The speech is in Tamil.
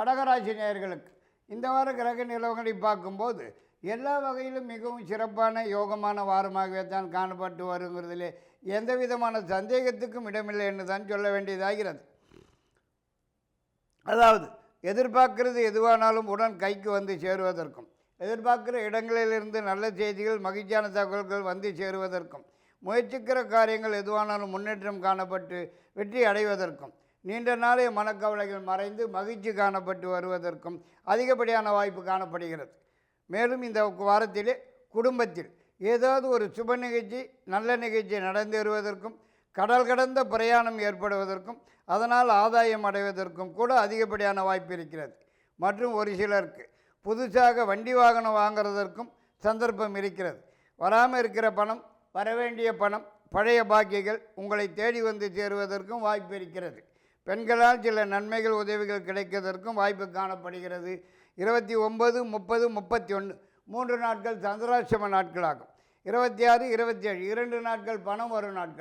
கடகராசி நேயர்களுக்கு இந்த வார கிரக நிலவங்களை பார்க்கும்போது எல்லா வகையிலும் மிகவும் சிறப்பான யோகமான வாரமாகவே தான் காணப்பட்டு வருங்கிறதுலே எந்த விதமான சந்தேகத்துக்கும் இடமில்லை என்று தான் சொல்ல வேண்டியதாகிறது. அதாவது எதிர்பார்க்கிறது எதுவானாலும் உடன் கைக்கு வந்து சேருவதற்கும் எதிர்பார்க்கிற இடங்களிலிருந்து நல்ல செய்திகள் மகிழ்ச்சியான தகவல்கள் வந்து சேருவதற்கும் முயற்சிக்கிற காரியங்கள் எதுவானாலும் முன்னேற்றம் காணப்பட்டு வெற்றி அடைவதற்கும் நீண்ட நாளைய மனக்கவலைகள் மறைந்து மகிழ்ச்சி காணப்பட்டு வருவதற்கும் அதிகப்படியான வாய்ப்பு காணப்படுகிறது. மேலும் இந்த வாரத்திலே குடும்பத்தில் ஏதாவது ஒரு சுப நிகழ்ச்சி நல்ல நிகழ்ச்சி நடந்தேறுவதற்கும் கடல் கடந்த பிரயாணம் ஏற்படுவதற்கும் அதனால் ஆதாயம் அடைவதற்கும் கூட அதிகப்படியான வாய்ப்பு இருக்கிறது. மற்றும் ஒரு சிலருக்கு புதுசாக வண்டி வாகனம் வாங்குறதற்கும் சந்தர்ப்பம் இருக்கிறது. வராமல் இருக்கிற பணம் வரவேண்டிய பணம் பழைய பாக்கியங்கள் உங்களை தேடி வந்து சேருவதற்கும் வாய்ப்பு இருக்கிறது. பெண்களால் சில நன்மைகள் உதவிகள் கிடைப்பதற்கும் வாய்ப்பு காணப்படுகிறது. இருபத்தி ஒம்பது முப்பது முப்பத்தி ஒன்று மூன்று நாட்கள் சந்திராட்சம நாட்களாகும். இருபத்தி ஆறு இருபத்தி ஏழு இரண்டு நாட்கள் பணம் வரும் நாட்கள்.